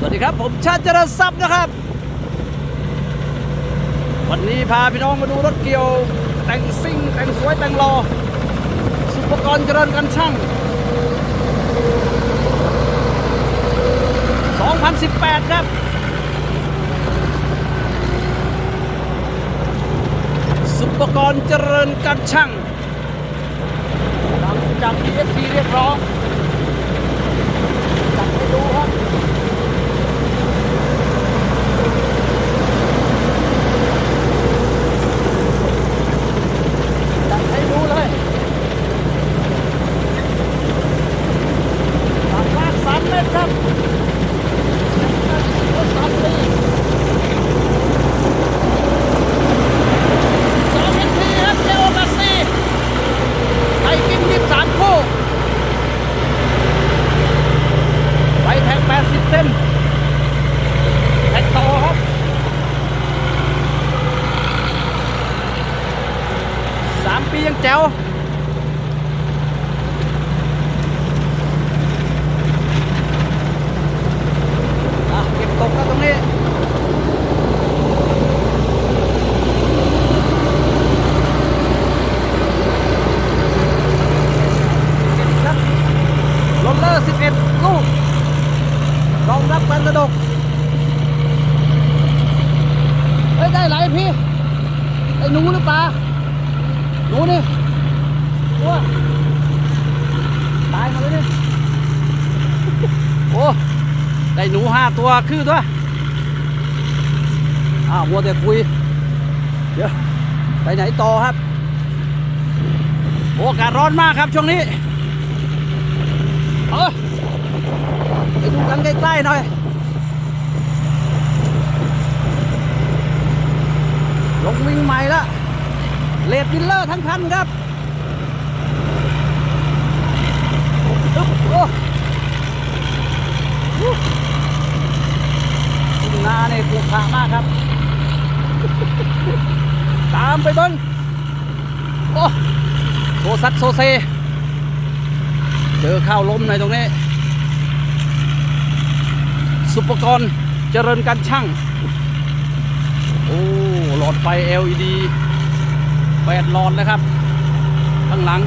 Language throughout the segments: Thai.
สวัสดีครับ ผมชาติเจริญทรัพย์นะครับ วันนี้พาพี่น้องมาดูรถเกี่ยว แต่งซิ่ง แต่งสวยแต่งรอ สุปกรณ์เจริญกันช่าง 2018 ครับ สุปกรณ์เจริญกันช่างหลังจากที่ FC เรียกร้องจัดให้ดูครับ จัดให้ดูเลยหลังลากสามเมตรครับสามปีสองเอ็นพีครับเจโอมาซีไทยกินยิบสามคู่ไฟแท็กแปดสิบเซนแท็กต่อครับ สามปียังแจ๋วอะเก็บตกแล้วตรงนี้ ครับโรลเลอร์ 11 ลูก รองรับการกระดก เฮ้ย ได้หลายพี่ ไอ้หนูหรือเปลา หนูนี่ตัวตายมาเลยนี่ โอ้ได้ หนูห้าตัวคือตัวอ้าวมัวแต่คุย เดี๋ยว ไปไหนต่อครับ โอกาศร้อนมากครับช่วงนี้ เออไปดูกันใกล้ๆหน่อย ลงวิ่งใหม่ละเลดวิลเลอร์ทั้งคันครับโอ้อู้ทุ่ง นาเนี่ยปลูกผักมากครับ ตามไปเบิ้งโอ้โซซัดโซเซ เจอข้าวล้มในตรงนี้ สุปกรณ์เจริญการช่าง โอ้ หลอดไฟ LED แปดหลอดนะครับ ข้างหลัง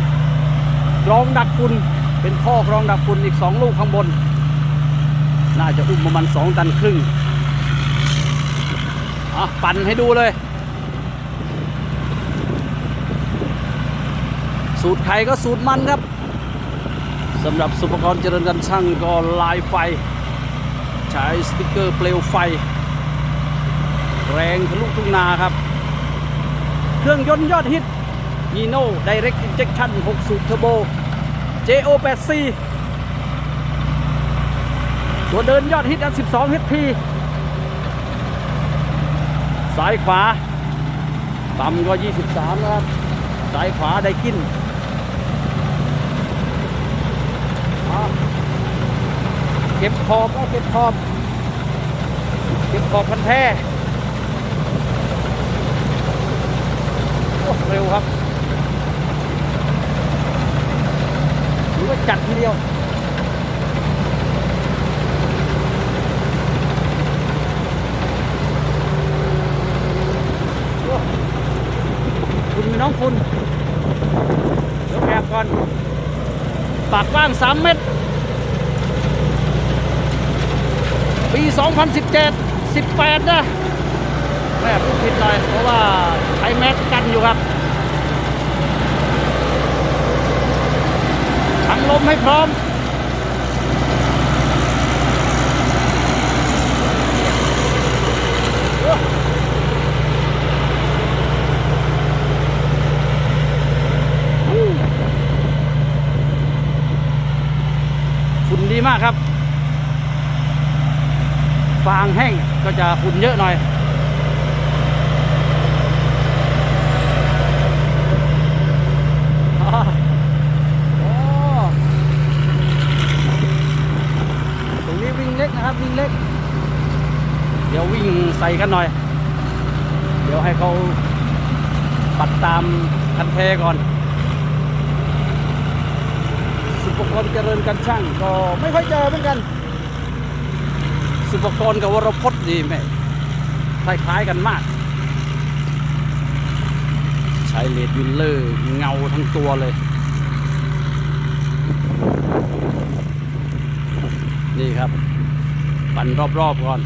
รองดักฝุ่นเป็นท่อกรองดักฝุ่นอีกสองลูกข้างบน น่าจะอุ้มประมาณสองตันครึ่ง อะปั่นให้ดูเลย สูตรไข่ก็สูตรมันครับสำหรับสุปกรณ์เจริญกันช่างก็ลายไฟ ใช้สติกเกอร์เปลวไฟ แรงทะลุทุ่งนาครับ เครื่องยนต์ยอดฮิต Nino Direct Injection 6 สูบเทอร์โบ JO8C ตัวเดินยอดฮิตอัน12 HP ซ้ายขวาต่ำก็23นะครับซ้ายขวาได้กินเก็บขอบก็เก็บขอบเก็บขอบพันแท้เร็วครับ หรือว่าจัดทีเดียว โอ้คุณมีน้องคุณเดี๋ยวแอบก่อน ปากกว้าง 3 เมตร ปี 2017 18 นะ แม่พูดผิดหน่อย เพราะว่าใช้แมสกันอยู่ครับทั้งลมให้พร้อม ฝุ่นดีมากครับ ฟางแห้งก็จะฝุ่นเยอะหน่อยอ๋อโอ้ตรงนี้วิ่งเล็กนะครับวิ่งเล็ก เดี๋ยววิ่งใส่กันหน่อย เดี๋ยวให้เขาปัดตามคันเทก่อนสุปกรณ์เจริญกันช่างก็ไม่ค่อยเจอเหมือนกัน สุปกรณ์กับวรพจน์ดีไหมคล้ายๆกันมาก ใช้เลดวิลเลอร์เงาทั้งตัวเลย นี่ครับ ปั่นรอบๆก่อน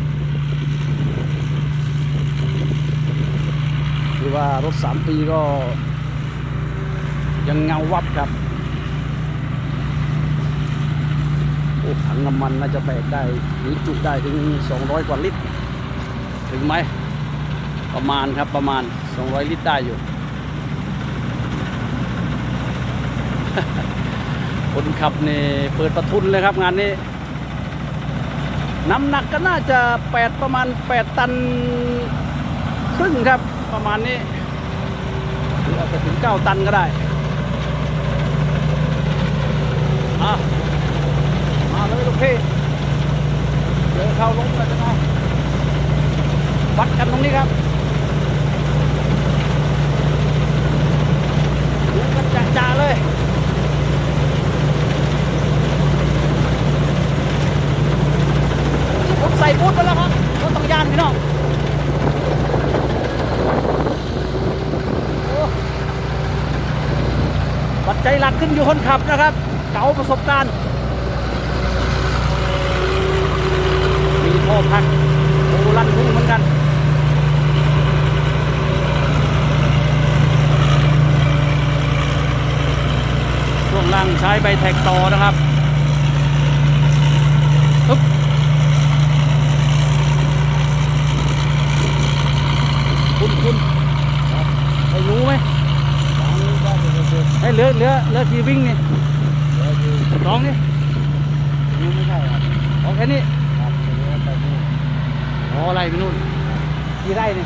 คือว่ารถสามปีก็ยังเงาวับครับ โอ้ ถังน้ำมันน่าจะแบกได้หรือจุได้ถึง 200 กว่าลิตร ถึงไหม ประมาณครับประมาณ 200 ลิตรได้อยู่ คนขับนี่เปิดประทุนเลยครับงานนี้ น้ำหนักก็น่าจะ 8 ประมาณ 8 ตันครึ่งครับประมาณนี้หรืออาจจะถึง 9 ตันก็ได้อะ พี่เจอเข้าลงแล้วจะไงวัดกันตรงนี้ครับดูกันจ่าๆเลยผมใส่บูทไปแล้วครับรถต้องยานพี่น้องโอ้ปัจจัยหลักขึ้นอยู่คนขับนะครับ เก๋าประสบการณ์ มีท่อพักโอ้ลั่นทุ่งเหมือนกันช่วงล่างใช้ใบแท็กต่อนะครับปึ๊บคุณคุณไอ้รู้ไหมไอ้เหลือเหลือเหลือกี่วิ่งนี่สองนี่นี่ไม่ใช่ครับออกแค่นี้ครับทีนี้ไปนี่ อ๋ออะไรไปนู่นกี่ไร่นี่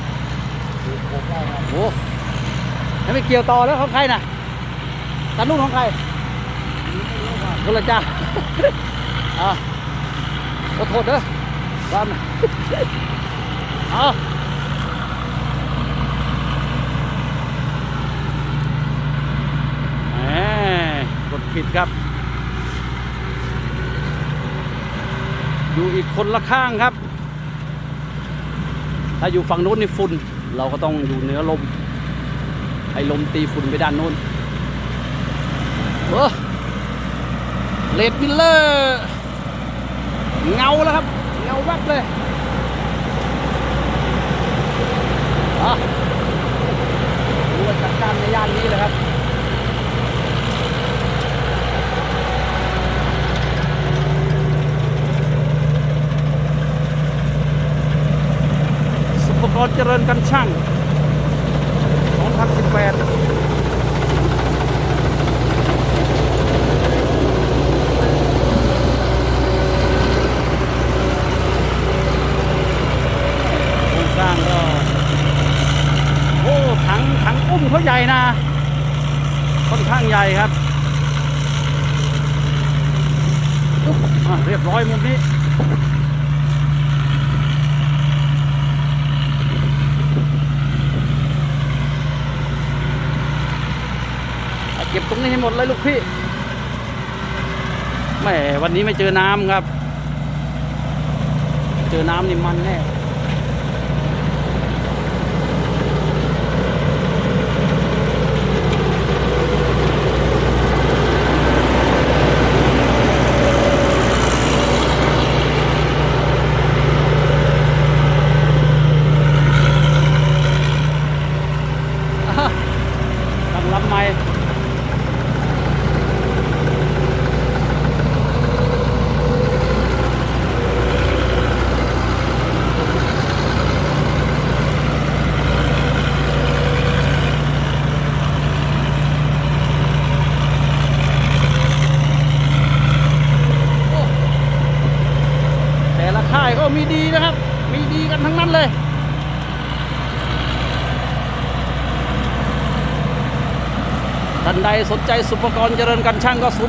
คือหกไร่ครับโอ้แล้วไม่เกี่ยวต่อแล้วของใครน่ะตานุ่นของใครคนละจ้าอ่าขอโทษเด้อร้อนนะเอาแหมกดผิดครับ อยู่อีกคนละข้างครับ ถ้าอยู่ฝั่งโน้นนี่ฝุ่นเราก็ต้องอยู่เหนือลมให้ลมตีฝุ่นไปด้านโน้นเออเลดมิลเลอร์เงาแล้วครับ เงาวับเลยอะดูว่าจัดการในย่านนี้เลยครับ รเจริญกันช่าง 2018โครงสร้างก็โอ้ถังถังอุ้มเขาใหญ่นะ ค่อนข้างใหญ่ครับเรียบร้อยมุมนี้ เอาเก็บ ตรงนี้ให้หมดเลยลูกพี่แม่วันนี้ไม่เจอน้ำครับ เจอน้ำนี่มันแน่ อะตั้งลำใหม่โอ้แต่ละค่ายก็มีดีนะครับ มีดีกันทั้งนั้นเลย ท่านใดสนใจสุปกรณ์เจริญกันช่างก็ 089 836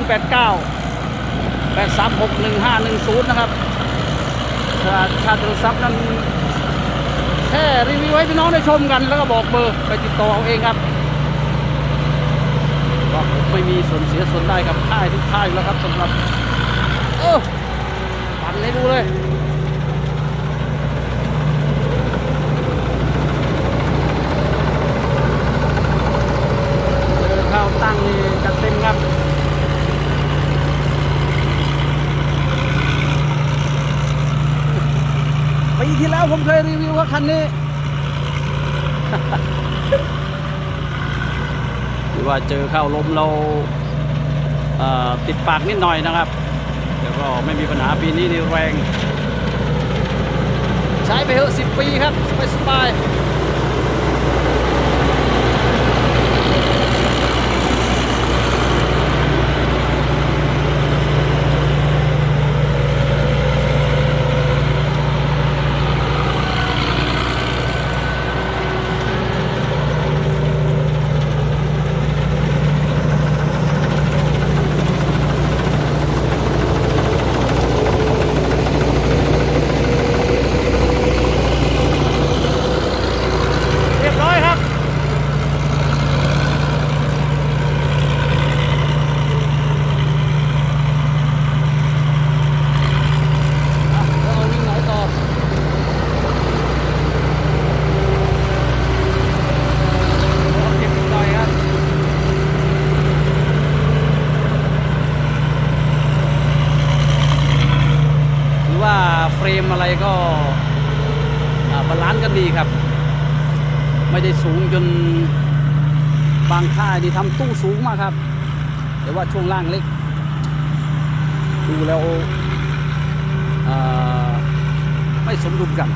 1510 นะครับถ้าชาติทรัพท์นั้นแค่รีวิวให้พี่น้องได้ชมกันแล้วก็บอกเบอร์ไปติดต่อเอาเองครับว่าผมไม่มีส่วนเสียส่วนได้กับค่ายทุกค่ายแล้วครับสำหรับ เออปั่นให้ดูเลยับปีที่แล้วผมเคยรีวิวว่าคันนี้หรือว่าเจอเข้าล้มเราติดปากนิดหน่อยนะครับแต่ก็ไม่มีปัญหาปีนี้นี่แรง ใช้ไปเถอะสิบปีครับสบายสบาย ก็บาลานซ์กันดีครับ ไม่ได้สูงจนบางค่ายที่ทำตู้สูงมากครับ แต่ว่าช่วงล่างเล็ก ดูแล้วไม่สมดุลกัน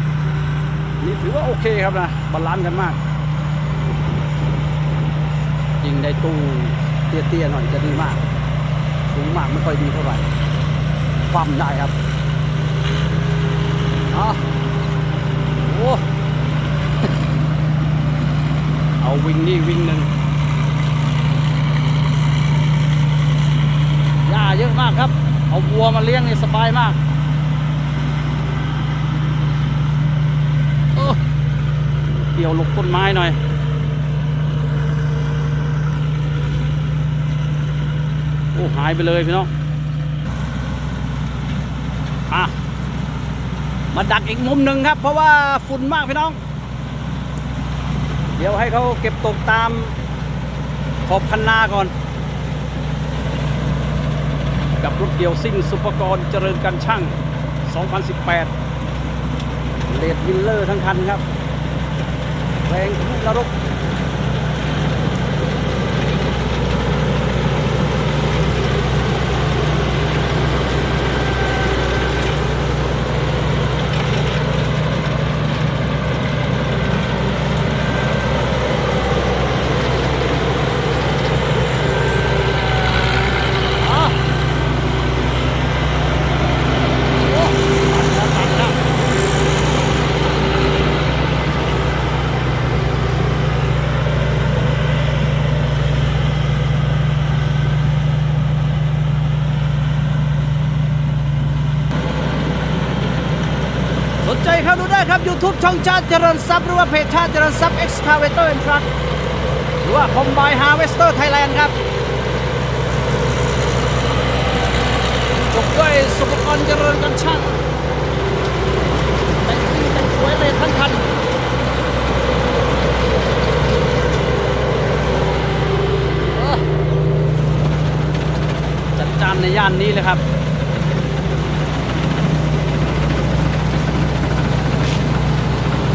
นี่ถือว่าโอเคครับนะบาลานซ์กันมาก ยิงในตู้เตี้ยๆหน่อยจะดีมาก สูงมากไม่ค่อยดีเท่าไหร่ความได้ครับ อ๋อโอ้เอาวิ่งนี่วิ่งหนึ่งหญ้าเยอะมากครับ เอาวัวมาเลี้ยงนี่สบายมากโอ้เกี่ยวหลบต้นไม้หน่อยโอ้หายไปเลยพี่น้อง อะ มาดักอีกมุมหนึ่งครับ เพราะว่าฝุ่นมากพี่น้อง เดี๋ยวให้เขาเก็บตกตามขอบคันนาก่อน กับรถเดี่ยวซิ่งสุปกรณ์เจริญกันช่าง 2018 เลดวิลเลอร์ทั้งคันครับแรงทะลุนรก อะโอ้ตัดแล้วตัดแล้วสนใจเข้าดูได้ครับ YouTube ช่องชาติเจริญทรัพย์หรือว่าเพจชาติเจริญทรัพย์ Excavator and Truck หรือว่า Combine Harvester Thailand ครับจบด้วยสุภกรเจริญกันช่างแต่งซิ่งแต่งสวยเลยทั้งคันจัดจานในย่านนี้เลยครับ